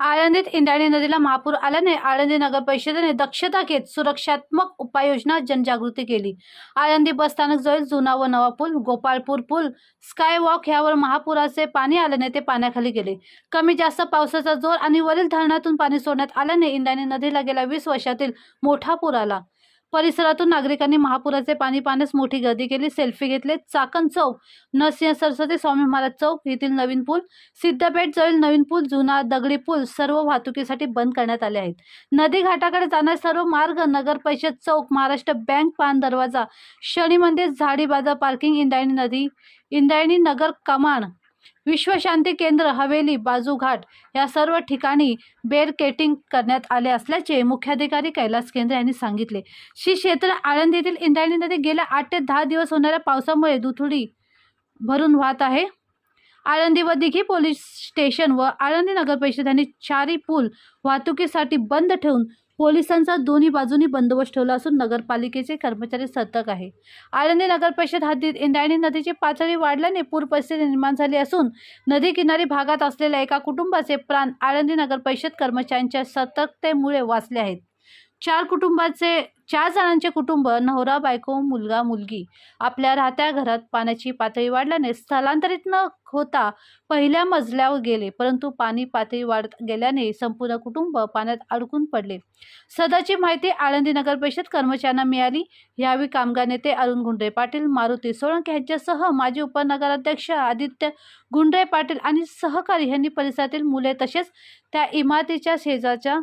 आळंदीत इंद्रायणी नदीला महापूर आल्याने आळंदी नगर परिषदेने दक्षता घेत सुरक्षात्मक उपाययोजना जनजागृती केली. आळंदी बसस्थानक जवळ जुना व नवा पूल गोपाळपूर पूल स्काय वॉक ह्यावर महापुराचे पाणी आल्याने ते पाण्याखाली गेले. कमी जास्त पावसाचा जोर आणि वरील धरणातून पाणी सोडण्यात आल्याने इंद्रायणी नदीला गेल्या वीस वर्षातील मोठा पूर आला. परिसरातून नागरिकांनी महापुराचे पाणी पाहण्यास मोठी गर्दी केली. सेल्फी घेतले. चाकण चौक नरसिंह सरस्वती स्वामी महाराज चौक येथील नवीन पूल सिद्धपेठ जवळील नवीन पूल जुना दगडी पूल सर्व वाहतुकीसाठी बंद करण्यात आले आहेत. नदी घाटाकडे जाणारे सर्व मार्ग नगर परिषद चौक महाराष्ट्र बँक पान दरवाजा शनी मंदिर झाडी बाजार पार्किंग इंद्रायणी नदी इंद्रायणी नगर कमाण विश्वशांती केंद्र हवेली बाजूघाट या सर्व ठिकाणी बेरकेटिंग करण्यात आले असल्याचे मुख्याधिकारी कैलास केंद्र यांनी सांगितले. श्री क्षेत्र आळंदीतील इंद्रायणी नदी गेल्या आठ ते दहा दिवस होणाऱ्या पावसामुळे दुथडी भरून वाहत आहे. आळंदी व दिघी पोलीस स्टेशन व आळंदी नगर परिषद यांनी चारी पूल वाहतुकीसाठी बंद ठेवून पोलिसांचा दोन्ही बाजूंनी बंदोबस्त ठेवला असून नगरपालिकेचे कर्मचारी सतर्क आहे. आळंदी नगर परिषद हद्दीत इंद्रायणी नदीची पातळी वाढल्याने पूर परिस्थिती निर्माण झाली असून नदी किनारी भागात असलेल्या एका कुटुंबाचे प्राण आळंदी नगर परिषद कर्मचाऱ्यांच्या सतर्कतेमुळे वाचले आहेत. चार कुटुंबाचे चार जणांचे कुटुंब नवरा बायको मुलगा मुलगी. आपल्या राहत्या घरात पाण्याची पातळी वाढल्याने स्थलांतरित न होता पहिल्या मजल्यावर गेले परंतु पाणी पातळी वाढत गेल्याने संपूर्ण कुटुंब पाण्यात अडकून पडले. सदाची माहिती आळंदी नगर परिषद कर्मचाऱ्यांना मिळाली. यावेळी कामगार नेते अरुण गुंडे पाटील मारुती सोळंके यांच्यासह माजी उपनगराध्यक्ष आदित्य गुंडे पाटील आणि सहकारी यांनी परिसरातील मुले तसेच त्या इमारतीच्या शेजारच्या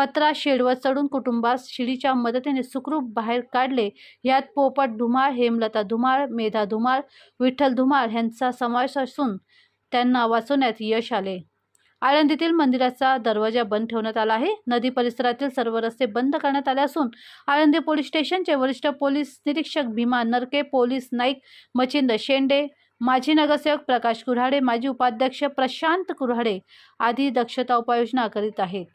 पत्रा शेडवर चढून कुटुंबास शिडीच्या मदतीने सुखरूप बाहेर काढले. यात पोपट धुमाळ हेमलता धुमाळ मेधा धुमाळ विठ्ठल धुमाळ यांचा समावेश असून त्यांना वाचवण्यात यश आले. आळंदीतील मंदिराचा दरवाजा बंद ठेवण्यात आला आहे. नदी परिसरातील सर्व रस्ते बंद करण्यात आले असून आळंदी पोलीस स्टेशनचे वरिष्ठ पोलीस निरीक्षक भीमा नरके पोलीस नाईक मचिंद शेंडे माजी नगरसेवक प्रकाश कुऱ्हाडे माजी उपाध्यक्ष प्रशांत कुऱ्हाडे आदी दक्षता उपाययोजना करीत आहेत.